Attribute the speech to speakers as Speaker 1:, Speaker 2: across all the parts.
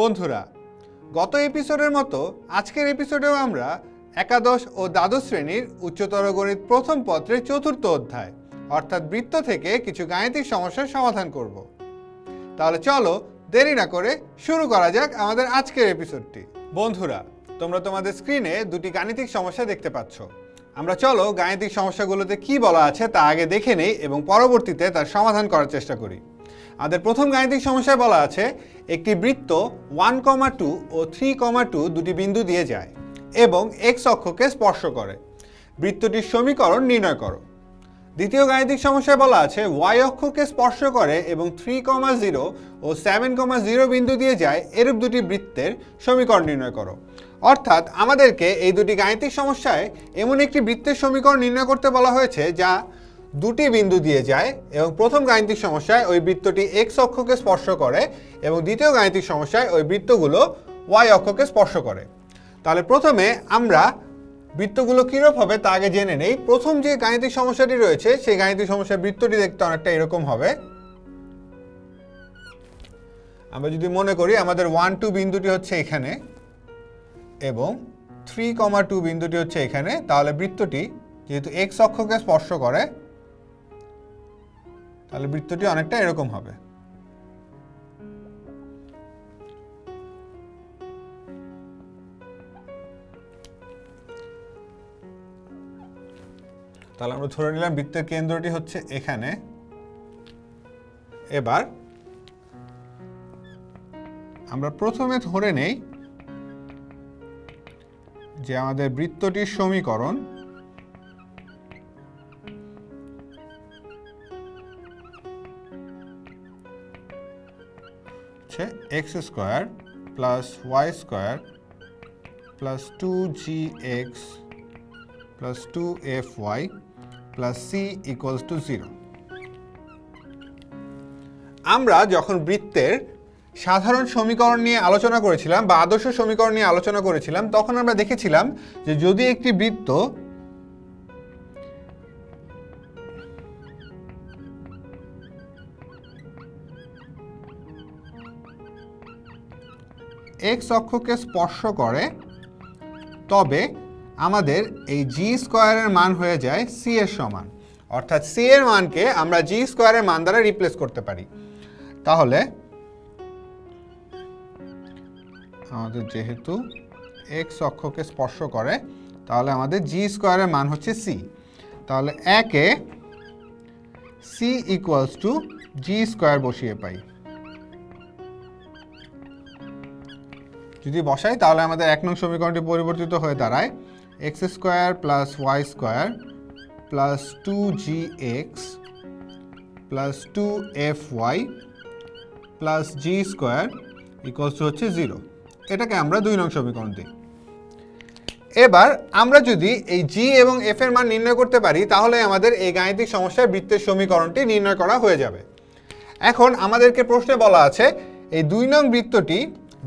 Speaker 1: বন্ধুরা, গত এপিসোডের মতো আজকের এপিসোডেও আমরা একাদশ ও দ্বাদশ শ্রেণির উচ্চতর গণিত প্রথম পত্রের চতুর্থ অধ্যায়, অর্থাৎ বৃত্ত থেকে কিছু গাণিতিক সমস্যার সমাধান করব। তাহলে চলো দেরি না করে শুরু করা যাক আমাদের আজকের এপিসোডটি বন্ধুরা, তোমরা তোমাদের স্ক্রিনে দুটি গাণিতিক সমস্যা দেখতে পাচ্ছ। আমরা চলো গাণিতিক সমস্যাগুলোতে কি বলা আছে তা আগে দেখে নেই এবং পরবর্তীতে তার সমাধান করার চেষ্টা করি। আমাদের প্রথম গাণিতিক সমস্যায় বলা আছে, একটি বৃত্ত ওয়ান কমা টু ও থ্রি কমা টু দুটি বিন্দু দিয়ে যায় এবং এক্স অক্ষকে স্পর্শ করে। বৃত্তটির সমীকরণ নির্ণয় করো। দ্বিতীয় গাণিতিক সমস্যায় বলা আছে ওয়াই অক্ষকে স্পর্শ করে এবং থ্রি কমা জিরো ও সেভেন কমা জিরো বিন্দু দিয়ে যায়, এরূপ দুটি বৃত্তের সমীকরণ নির্ণয় করো। অর্থাৎ আমাদেরকে এই দুটি গাণিতিক সমস্যায় এমন একটি বৃত্তের সমীকরণ নির্ণয় করতে বলা হয়েছে, যা দুটি বিন্দু দিয়ে যায় এবং প্রথম গাণিতিক সমস্যায় ওই বৃত্তটি এক্স অক্ষকে স্পর্শ করে এবং দ্বিতীয় গাণিতিক সমস্যায় ওই বৃত্তগুলো ওয়াই অক্ষকে স্পর্শ করে। তাহলে প্রথমে আমরা বৃত্তগুলো কীরূপ হবে তা আগে জেনে নেই। প্রথম যে গাণিতিক সমস্যাটি রয়েছে, সেই গাণিতিক সমস্যার বৃত্তটি দেখতে অনেকটা এরকম হবে। আমরা যদি মনে করি আমাদের ওয়ান টু বিন্দুটি হচ্ছে এখানে এবং থ্রি কমা টু বিন্দুটি হচ্ছে এখানে, তাহলে বৃত্তটি যেহেতু এক্স অক্ষকে স্পর্শ করে তাহলে বৃত্তটি অনেকটা এরকম হবে। তাহলে আমরা ধরে নিলাম বৃত্তের কেন্দ্রটি হচ্ছে এখানে। এবার আমরা প্রথমে ধরে নেই যে আমাদের বৃত্তটির সমীকরণ x square plus y square plus two g x plus two f y plus c to zero আমরা যখন বৃত্তের সাধারণ সমীকরণ নিয়ে আলোচনা করেছিলাম বা আদর্শ সমীকরণ নিয়ে আলোচনা করেছিলাম, তখন আমরা দেখেছিলাম যে যদি একটি বৃত্ত এক্স অক্ষকে স্পর্শ করে, তবে আমাদের এই জি স্কোয়ারের মান হয়ে যায় সি এর সমান। অর্থাৎ সি এর মানকে আমরা জি স্কোয়ারের মান দ্বারা রিপ্লেস করতে পারি। তাহলে, আমাদের যেহেতু এক্স অক্ষকে স্পর্শ করে, তাহলে আমাদের জি স্কোয়ারের মান হচ্ছে সি তাহলে একে c equals to g square বসিয়ে পাই। যদি বসাই, তাহলে আমাদের এক নং সমীকরণটি পরিবর্তিত হয়ে দাঁড়ায়। X square plus y square plus two g x plus two f y plus g square equals to হচ্ছে জিরো এটাকে আমরা দুই নং সমীকরণ দিই। এবার আমরা যদি এই জি এবং এফ এর মান নির্ণয় করতে পারি, তাহলে আমাদের এই গাণিতিক সমস্যার বৃত্তের সমীকরণটি নির্ণয় করা হয়ে যাবে। এখন আমাদেরকে প্রশ্নে বলা আছে, এই দুই নং বৃত্তটি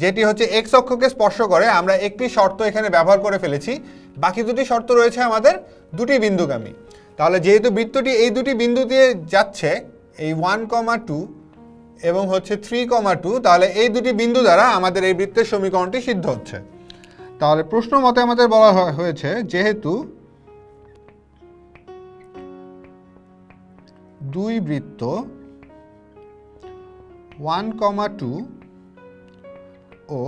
Speaker 1: যেটি হচ্ছে এক্স অক্ষকে স্পর্শ করে, আমরা একটি শর্ত এখানে ব্যবহার করে ফেলেছি। বাকি দুটি শর্ত রয়েছে আমাদের দুটি বিন্দুগামী। তাহলে যেহেতু বৃত্তটি এই দুটি বিন্দু দিয়ে যাচ্ছে, এই ওয়ান কমা টু এবং হচ্ছে থ্রি কমা টু তাহলে এই দুটি বিন্দু দ্বারা আমাদের এই বৃত্তের সমীকরণটি সিদ্ধ হচ্ছে। তাহলে প্রশ্ন মতে আমাদের বলা হয়েছে যেহেতু দুই বৃত্ত ওয়ান কমা টু ও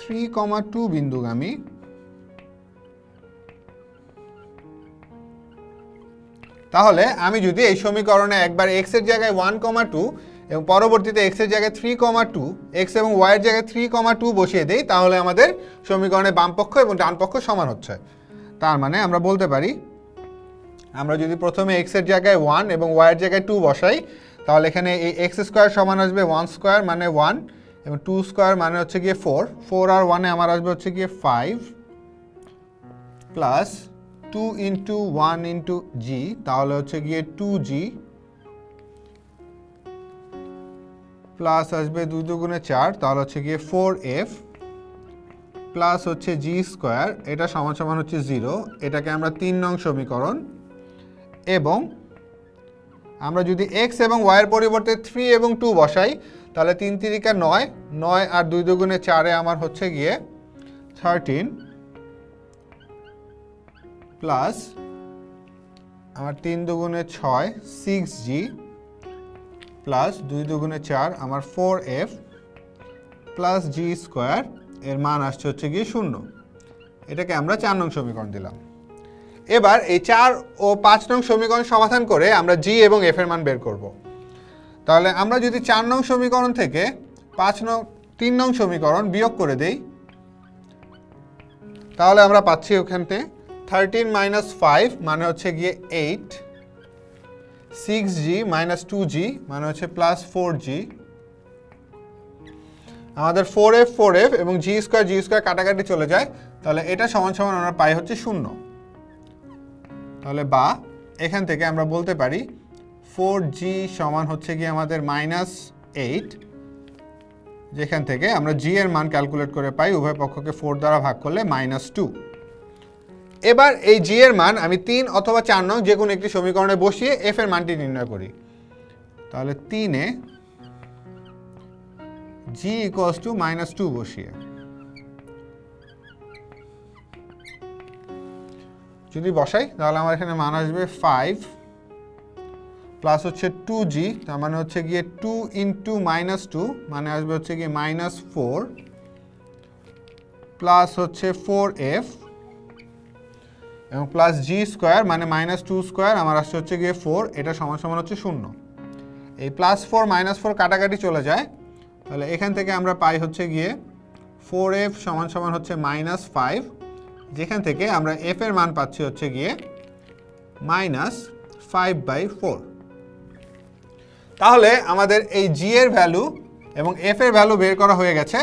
Speaker 1: থ্রি কমা টু বিন্দুগামী। তাহলে আমি যদি এই সমীকরণে একবার এক্সের জায়গায় ওয়ান কমা টু এবং পরবর্তীতে এক্সের জায়গায় থ্রি কমা টু এক্স এবং ওয়াই এর জায়গায় থ্রি কমা টু বসিয়ে দিই, তাহলে আমাদের সমীকরণে বাম পক্ষ এবং ডান পক্ষ সমান হচ্ছে। তার মানে আমরা বলতে পারি, আমরা যদি প্রথমে এক্সের জায়গায় ওয়ান এবং ওয়াই এর জায়গায় টু বসাই, তাহলে এখানে এই এক্স স্কোয়ার সমান আসবে ওয়ান স্কোয়ার মানে ওয়ান এবং টু স্কোয়ার মানে হচ্ছে গিয়ে ফোর ফোর আর ওয়ানে আমার আসবে হচ্ছে গিয়ে five plus two into one into g তাহলে হচ্ছে গিয়ে টু জি প্লাস আসবে দুই দুগুণে চার, তাহলে হচ্ছে গিয়ে ফোর এফ প্লাস হচ্ছে জি স্কোয়ার এটা সমান সমান হচ্ছে জিরো এটাকে আমরা তিন নং সমীকরণ। এবং আমরা যদি এক্স এবং ওয়াইয়ের পরিবর্তে থ্রি এবং টু বসাই তাহলে তিন তিরিকা নয় নয় আর দুই দুগুণে চারে আমার হচ্ছে গিয়ে থার্টিন প্লাস আমার তিন দুগুণে ছয় সিক্স জি প্লাস দুই দুগুণে চার, আমার four f plus g square এর মান আসছে হচ্ছে গিয়ে শূন্য। এটাকে আমরা চার নং সমীকরণ দিলাম। এবার এই চার ও পাঁচ নং সমীকরণ সমাধান করে আমরা জি এবং এফ এর মান বের করব। তাহলে আমরা যদি চার নং সমীকরণ থেকে পাঁচ নং, তিন নং সমীকরণ বিয়োগ করে দেই, তাহলে আমরা পাচ্ছি ওখানতে থার্টিন মাইনাস ফাইভ মানে হচ্ছে গিয়ে eight six g minus two g মানে হচ্ছে প্লাস ফোর জি আমাদের ফোর এফ ফোর এফ এবং জি স্কোয়ার জি স্কোয়ার কাটাকাটি চলে যায়, তাহলে এটা সমান সমান আমরা পাই হচ্ছে শূন্য। তাহলে বা এখান থেকে আমরা বলতে পারি ফোর জি সমান হচ্ছে গিয়ে আমাদের মাইনাস এইট যেখান থেকে আমরা জি এর মান ক্যালকুলেট করে পাই, উভয় পক্ষকে ফোর দ্বারা ভাগ করলে মাইনাস টু এবার এই জি এর মান আমি তিন অথবা চার নং যে কোনো একটি সমীকরণে বসিয়ে এফ এর মানটি নির্ণয় করি। তাহলে তিনে g equals to minus two বসিয়ে। যদি বসাই, তাহলে আমার এখানে মান আসবে ফাইভ প্লাস হচ্ছে টু জি তার মানে হচ্ছে গিয়ে টু ইন্টু মাইনাস টু মানে আসবে হচ্ছে গিয়ে মাইনাস ফোর প্লাস হচ্ছে ফোর এফ এবং প্লাস জি স্কোয়ার মানে মাইনাস টু স্কোয়ার আমার আসছে হচ্ছে গিয়ে ফোর এটা সমান সমান হচ্ছে শূন্য। এই প্লাস ফোর মাইনাস ফোর কাটাকাটি চলে যায়, তাহলে এখান থেকে আমরা পাই হচ্ছে গিয়ে ফোর এফ সমান সমান হচ্ছে মাইনাস ফাইভ যেখান থেকে আমরা এফ এর মান পাচ্ছি হচ্ছে গিয়ে মাইনাস ফাইভ বাই ফোর তাহলে আমাদের এই জি এর ভ্যালু এবং এফ এর ভ্যালু বের করা হয়ে গেছে।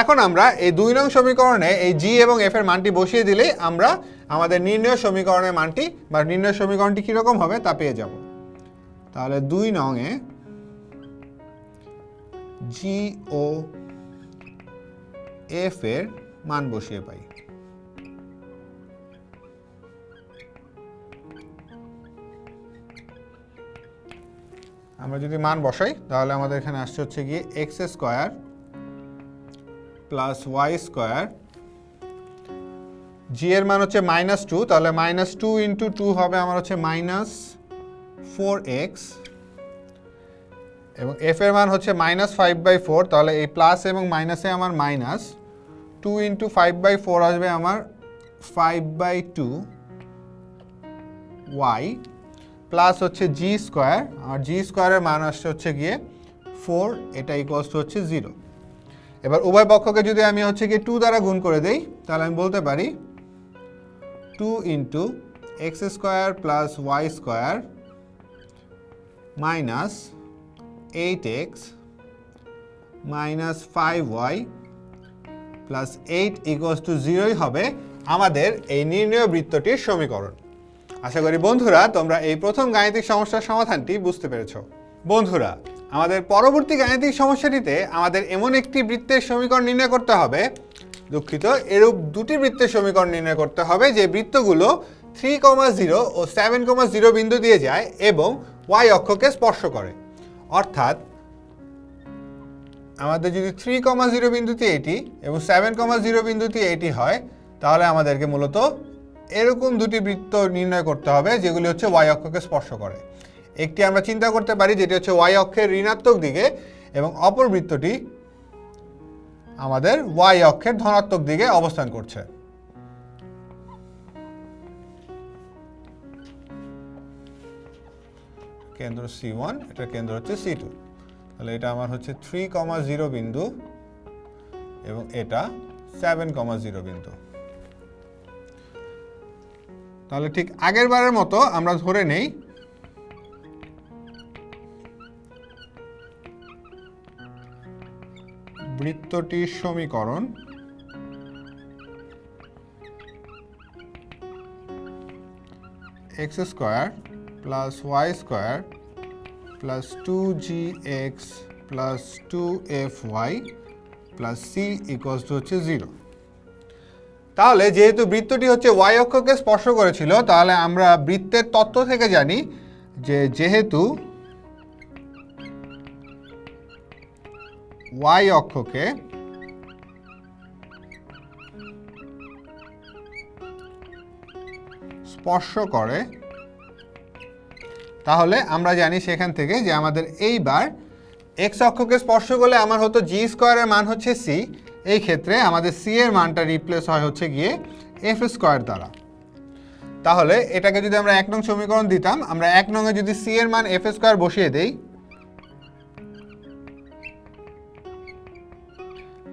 Speaker 1: এখন আমরা এই দুই নং সমীকরণে এই জি এবং এফ এর মানটি বসিয়ে দিলেই আমরা আমাদের নির্ণয় সমীকরণের মানটি বা নির্ণয় সমীকরণটি কীরকম হবে তা পেয়ে যাব। তাহলে দুই নংয়ে জি ও এফ এর মান বসিয়ে পাই। আমরা যদি মান বসাই, তাহলে আমাদের এখানে আসছে হচ্ছে গিয়ে x square plus y square g এর মান হচ্ছে মাইনাস টু তাহলে মাইনাস টু ইন্টু টু হবে আমার হচ্ছে মাইনাস ফোর এক্স এবং এফ এর মান হচ্ছে মাইনাস ফাইভ বাই ফোর তাহলে এই প্লাস এবং মাইনাসে আমার minus two into five by four আসবে আমার five by two y plus হচ্ছে জি স্কোয়ার আর জি স্কোয়ারের মান আসছে হচ্ছে গিয়ে ফোর এটা ইকুয়ালস টু হচ্ছে জিরো এবার উভয় পক্ষকে যদি আমি হচ্ছে গিয়ে টু দ্বারা গুণ করে দেই, তাহলে আমি বলতে পারি two into x square plus y square minus eight x minus five y plus eight equals to জিরোই হবে আমাদের এই নির্ণয় বৃত্তটির সমীকরণ। আশা করি বন্ধুরা, তোমরা এই প্রথম গাণিতিক সমস্যার সমাধানটি বুঝতে পেরেছ। বন্ধুরা, আমাদের পরবর্তী গাণিতিক সমস্যাটিতে আমাদের এমন একটি বৃত্তের সমীকরণ নির্ণয় করতে হবে। দুঃখিত, এরূপ দুটি বৃত্তের সমীকরণ নির্ণয় করতে হবে যে বৃত্তগুলো থ্রি কমা জিরো ও সেভেন কমা জিরো বিন্দু দিয়ে যায় এবং ওয়াই অক্ষকে স্পর্শ করে। অর্থাৎ, আমাদের যদি থ্রি কমা জিরো বিন্দুতে এটি এবং সেভেন কমা জিরো বিন্দুতে এটি হয়, তাহলে আমাদেরকে মূলত এরকম দুটি বৃত্ত নির্ণয় করতে হবে, যেগুলি হচ্ছে ওয়াই অক্ষকে স্পর্শ করে। একটি আমরা চিন্তা করতে পারি যেটি হচ্ছে ওয়াই অক্ষের ঋণাত্মক দিকে এবং অপর বৃত্তটি আমাদের ওয়াই অক্ষের ধনাত্মক দিকে অবস্থান করছে। কেন্দ্র সি ওয়ান এটার কেন্দ্র হচ্ছে সি টু তাহলে এটা আমার হচ্ছে থ্রি কমা জিরো বিন্দু এবং এটা সেভেন কমা জিরো বিন্দু। তাহলে ঠিক আগের বারের মতো আমরা ধরে নেই। বৃত্তটির সমীকরণ। X square plus y square plus two g x plus two f y plus c equal to হচ্ছে জিরো। তাহলে যেহেতু বৃত্তটি হচ্ছে ওয়াই অক্ষকে স্পর্শ করেছিল, তাহলে আমরা বৃত্তের তত্ত্ব থেকে জানি যে যেহেতু ওয়াই অক্ষকে স্পর্শ করে, তাহলে আমরা জানি সেখান থেকে যে আমাদের এইবার এক্স অক্ষকে স্পর্শ করলে আমার হতো জি স্কোয়ারের মান হচ্ছে সি এই ক্ষেত্রে আমাদের সি এর মানটা রিপ্লেস হয় হচ্ছে গিয়ে এফ স্কোয়ার দ্বারা। তাহলে এটাকে যদি আমরা এক নং সমীকরণ দিতাম, আমরা এক নংয়ে যদি সি এর মান এফ স্কোয়ার বসিয়ে দেই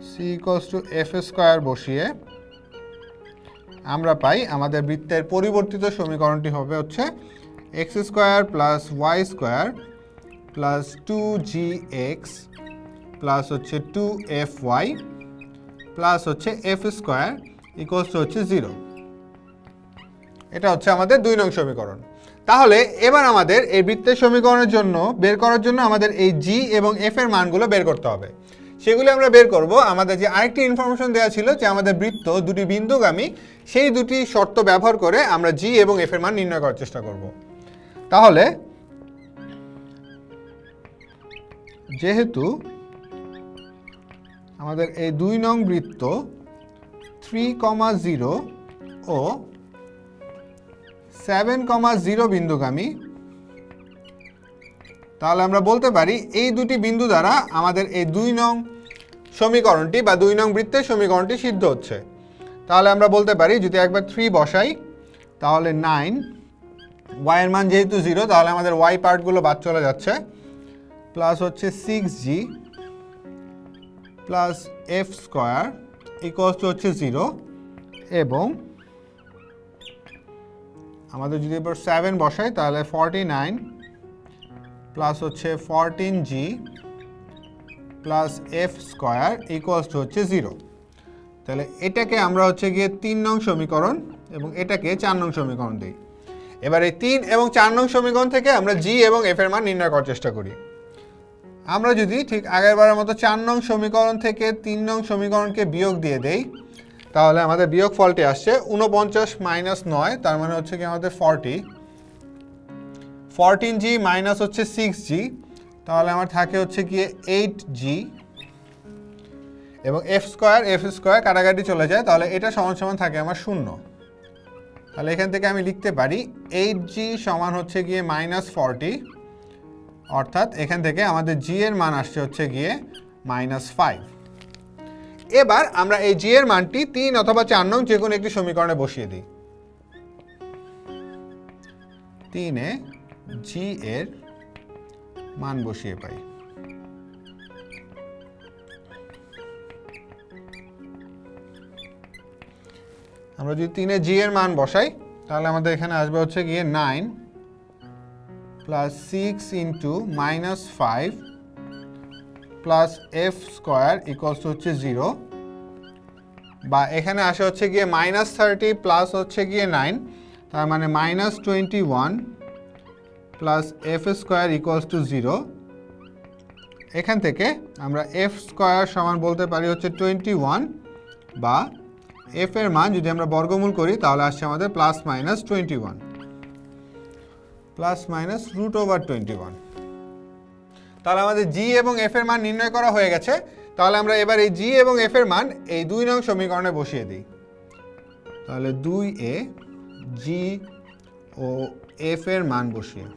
Speaker 1: c equals to f square বসিয়ে আমরা পাই আমাদের বৃত্তের পরিবর্তিত সমীকরণটি হবে হচ্ছে x square plus y square plus two g x plus হচ্ছে টু এফ ওয়াই প্লাস হচ্ছে এফ স্কোয়ার ইকোয়ালস টু হচ্ছে জিরো এটা হচ্ছে আমাদের দুই নং সমীকরণ। তাহলে এবার আমাদের এই বৃত্তের সমীকরণের জন্য, বের করার জন্য আমাদের এই জি এবং এফ এর মানগুলো বের করতে হবে। সেগুলো আমরা বের করব। আমাদের যে আরেকটি ইনফরমেশন দেওয়া ছিল যে আমাদের বৃত্ত দুটি বিন্দুগামী, সেই দুটি শর্ত ব্যবহার করে আমরা জি এবং এফ এর মান নির্ণয় করার চেষ্টা করব। তাহলে, যেহেতু আমাদের এই দুই নং বৃত্ত থ্রি কমা জিরো ও সেভেন কমা জিরো বিন্দুগামী। তাহলে আমরা বলতে পারি এই দুটি বিন্দু দ্বারা আমাদের এই দুই নং সমীকরণটি বা দুই নং বৃত্তের সমীকরণটি সিদ্ধ হচ্ছে। তাহলে আমরা বলতে পারি যদি একবার থ্রি বসাই, তাহলে নাইন ওয়াইয়ের মান যেহেতু জিরো, তাহলে আমাদের ওয়াই পার্টগুলো বাদ চলে যাচ্ছে। প্লাস হচ্ছে six g plus f square equals to হচ্ছে জিরো এবং আমাদের যদি এবার সেভেন বসাই, তাহলে ফর্টি নাইন প্লাস হচ্ছে fourteen g plus f square equals to হচ্ছে জিরো তাহলে এটাকে আমরা হচ্ছে গিয়ে তিন নং সমীকরণ এবং এটাকে চার নং সমীকরণ দিই। এবার এই তিন এবং চার নং সমীকরণ থেকে আমরা জি এবং এফ এর মান নির্ণয় করার চেষ্টা করি। আমরা যদি ঠিক আগেরবারের মতো চার নং সমীকরণ থেকে তিন নং সমীকরণকে বিয়োগ দিয়ে দেই, তাহলে আমাদের বিয়োগ ফলটি আসছে উনপঞ্চাশ মাইনাস নয়, তার মানে হচ্ছে কি আমাদের ফর্টি। ফরটিন জি মাইনাস হচ্ছে সিক্স জি, তাহলে আমার থাকে হচ্ছে গিয়ে এইট জি। এবং এফ স্কোয়ার এফ স্কোয়ার কাটাকাটি চলে যায়, তাহলে এটা সমান সমান থাকে আমার শূন্য। তাহলে এখান থেকে আমি লিখতে পারি, এইট জি সমান হচ্ছে গিয়ে মাইনাস ফর্টি। অর্থাৎ এখান থেকে আমাদের জি এর মান আসছে হচ্ছে গিয়ে মাইনাস ফাইভ এবার আমরা এই জি এর মানটি তিন অথবা চার নং যে কোনো একটি সমীকরণে বসিয়ে দিই। তিনে জি এর মান বসিয়ে পাই। আমরা যদি তিনে জি এর মান বসাই, তাহলে আমাদের এখানে আসবে হচ্ছে গিয়ে nine plus six into minus five plus f square equals হচ্ছে জিরো বা এখানে আসে হচ্ছে গিয়ে মাইনাস থার্টি প্লাস হচ্ছে গিয়ে নাইন তার মানে minus twenty one plus f square equals to zero এখান থেকে আমরা এফ স্কোয়ার সমান বলতে পারি হচ্ছে টোয়েন্টি ওয়ান বা এফ এর মান যদি আমরা বর্গমূল করি তাহলে আসছে আমাদের plus minus twenty one plus minus root over twenty one তাহলে আমাদের জি এবং এফ এর মান নির্ণয় করা হয়ে গেছে। তাহলে আমরা এবার এই জি এবং এফ এর মান এই দুই নং সমীকরণে বসিয়ে দিই। তাহলে দুই এ জি ও এফ এর মান বসিয়ে।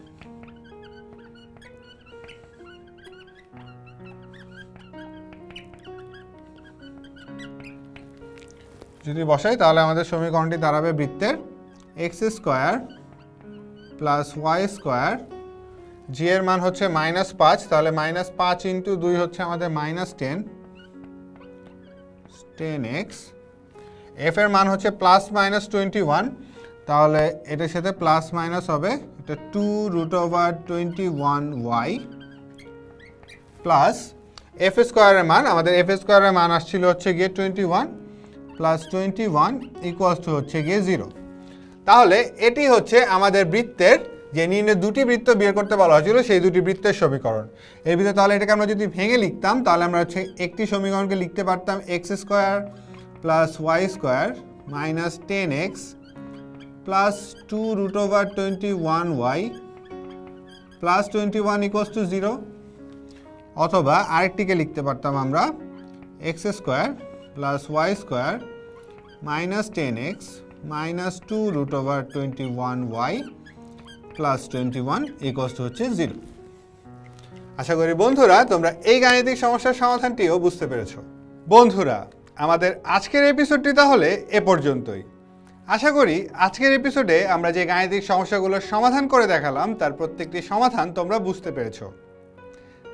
Speaker 1: যদি বসাই তাহলে আমাদের সমীকরণটি দাঁড়াবে বৃত্তের x square plus y square g এর মান হচ্ছে মাইনাস পাঁচ, তাহলে মাইনাস পাঁচ ইন্টু দুই হচ্ছে আমাদের minus ten ten x f এর মান হচ্ছে প্লাস মাইনাস টোয়েন্টি ওয়ান তাহলে এটার সাথে প্লাস মাইনাস হবে, এটা two root over twenty one y plus f স্কোয়ারের মান, আমাদের এফ স্কোয়ারের মান আসছিল হচ্ছে গিয়ে twenty one plus twenty one equals to হচ্ছে গিয়ে জিরো তাহলে এটি হচ্ছে আমাদের বৃত্তের যে নিম্নে দুটি বৃত্ত বের করতে বলা হয়েছিল, সেই দুটি বৃত্তের সমীকরণ। এর ভিতরে তাহলে এটাকে আমরা যদি ভেঙে লিখতাম, তাহলে আমরা হচ্ছে একটি সমীকরণকে লিখতে পারতাম x square plus y square minus ten x plus two root over twenty one y plus twenty one equals to zero অথবা আরেকটিকে লিখতে পারতাম আমরা x square plus y square minus ten x minus two root over twenty one y plus twenty one equals to হচ্ছে zero আশা করি বন্ধুরা, তোমরা এই গাণিতিক সমস্যার সমাধানটিও বুঝতে পেরেছ। বন্ধুরা, আমাদের আজকের এপিসোডটি তাহলে এ পর্যন্তই। আশা করি আজকের এপিসোডে আমরা যে গাণিতিক সমস্যাগুলোর সমাধান করে দেখালাম, তার প্রত্যেকটি সমাধান তোমরা বুঝতে পেরেছ।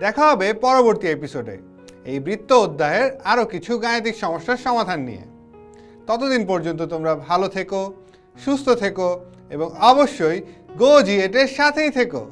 Speaker 1: দেখা হবে পরবর্তী এপিসোডে এই বৃত্ত অধ্যায়ের আরও কিছু গাণিতিক সমস্যার সমাধান নিয়ে। ততদিন পর্যন্ত তোমরা ভালো থেকো সুস্থ থেকো এবং অবশ্যই গো জিএটের সাথেই থেকো।